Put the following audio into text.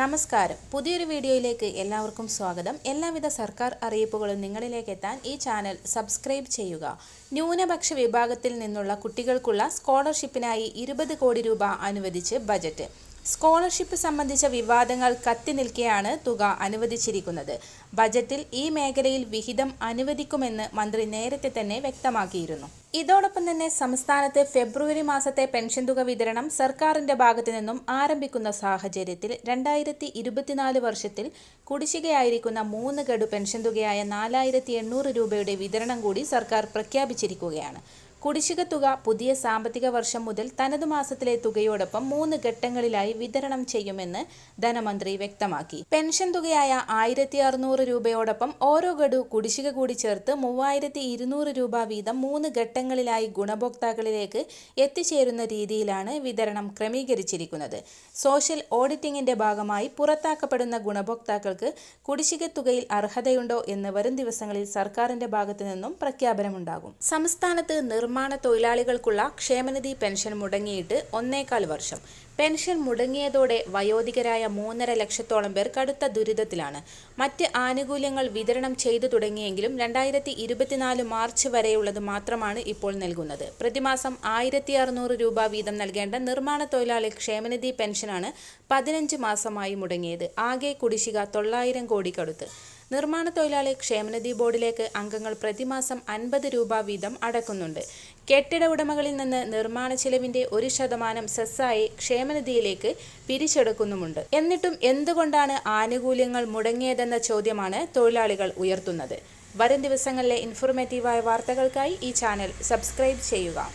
നമസ്കാരം. പുതിയൊരു വീഡിയോയിലേക്ക് എല്ലാവർക്കും സ്വാഗതം. എല്ലാവിധ സർക്കാർ അറിയിപ്പുകളും നിങ്ങളിലേക്ക് എത്താൻ ഈ ചാനൽ സബ്സ്ക്രൈബ് ചെയ്യുക. ന്യൂനപക്ഷ വിഭാഗത്തിൽ നിന്നുള്ള കുട്ടികൾക്കുള്ള സ്കോളർഷിപ്പിനായി ഇരുപത് കോടി രൂപ അനുവദിച്ച് ബജറ്റ്. സ്കോളർഷിപ്പ് സംബന്ധിച്ച വിവാദങ്ങൾ കത്തി നിൽക്കെയാണ് തുക അനുവദിച്ചിരിക്കുന്നത്. ബജറ്റിൽ ഈ മേഖലയിൽ വിഹിതം അനുവദിക്കുമെന്ന് മന്ത്രി നേരത്തെ തന്നെ വ്യക്തമാക്കിയിരുന്നു. ഇതോടൊപ്പം തന്നെ സംസ്ഥാനത്ത് ഫെബ്രുവരി മാസത്തെ പെൻഷൻ തുക വിതരണം സർക്കാരിന്റെ ഭാഗത്തു നിന്നും ആരംഭിക്കുന്ന സാഹചര്യത്തിൽ രണ്ടായിരത്തി ഇരുപത്തിനാല് വർഷത്തിൽ കുടിശ്ശികയായിരിക്കുന്ന മൂന്ന് ഗഡു പെൻഷൻ തുകയായ നാലായിരത്തി എണ്ണൂറ് രൂപയുടെ വിതരണം കൂടി സർക്കാർ പ്രഖ്യാപിച്ചിരിക്കുകയാണ്. കുടിശ്ശിക തുക പുതിയ സാമ്പത്തിക വർഷം മുതൽ തനത് മാസത്തിലെ തുകയോടൊപ്പം മൂന്ന് ഘട്ടങ്ങളിലായി വിതരണം ചെയ്യുമെന്ന് ധനമന്ത്രി വ്യക്തമാക്കി. പെൻഷൻ തുകയായ ആയിരത്തി അറുന്നൂറ് രൂപയോടൊപ്പം ഓരോ ഗഡു കുടിശ്ശിക കൂടി ചേർത്ത് മൂവായിരത്തി ഇരുന്നൂറ് രൂപ വീതം മൂന്ന് ഘട്ടങ്ങളിലായി ഗുണഭോക്താക്കളിലേക്ക് എത്തിച്ചേരുന്ന രീതിയിലാണ് വിതരണം ക്രമീകരിച്ചിരിക്കുന്നത്. സോഷ്യൽ ഓഡിറ്റിംഗിന്റെ ഭാഗമായി പുറത്താക്കപ്പെടുന്ന ഗുണഭോക്താക്കൾക്ക് കുടിശ്ശിക തുകയിൽ അർഹതയുണ്ടോ എന്ന് വരും ദിവസങ്ങളിൽ സർക്കാരിന്റെ ഭാഗത്തു നിന്നും പ്രഖ്യാപനമുണ്ടാകും. സംസ്ഥാനത്ത് നിർമ്മാണ തൊഴിലാളികൾക്കുള്ള ക്ഷേമനിധി പെൻഷൻ മുടങ്ങിയിട്ട് ഒന്നേകാൽ വർഷം. പെൻഷൻ മുടങ്ങിയതോടെ വയോധികരായ മൂന്നര ലക്ഷത്തോളം പേർ കടുത്ത ദുരിതത്തിലാണ്. മറ്റ് ആനുകൂല്യങ്ങൾ വിതരണം ചെയ്തു തുടങ്ങിയെങ്കിലും രണ്ടായിരത്തി ഇരുപത്തിനാല് മാർച്ച് വരെയുള്ളത് മാത്രമാണ് ഇപ്പോൾ നൽകുന്നത്. പ്രതിമാസം ആയിരത്തി അറുന്നൂറ് രൂപ വീതം നൽകേണ്ട നിർമ്മാണ തൊഴിലാളി ക്ഷേമനിധി പെൻഷനാണ് പതിനഞ്ച് മാസമായി മുടങ്ങിയത്. ആകെ കുടിശ്ശിക തൊള്ളായിരം കോടി കടുത്ത്. നിർമ്മാണ തൊഴിലാളി ക്ഷേമനിധി ബോർഡിലേക്ക് അംഗങ്ങൾ പ്രതിമാസം അൻപത് രൂപ വീതം അടക്കുന്നുണ്ട്. കെട്ടിട ഉടമകളിൽ നിന്ന് നിർമ്മാണ ചെലവിന്റെ ഒരു ശതമാനം സെസ്സായി ക്ഷേമനിധിയിലേക്ക് പിരിച്ചെടുക്കുന്നുമുണ്ട്. എന്നിട്ടും എന്തുകൊണ്ടാണ് ആനുകൂല്യങ്ങൾ മുടങ്ങിയതെന്ന ചോദ്യമാണ് തൊഴിലാളികൾ ഉയർത്തുന്നത്. വരും ദിവസങ്ങളിലെ ഇൻഫോർമേറ്റീവായ വാർത്തകൾക്കായി ഈ ചാനൽ സബ്സ്ക്രൈബ് ചെയ്യുക.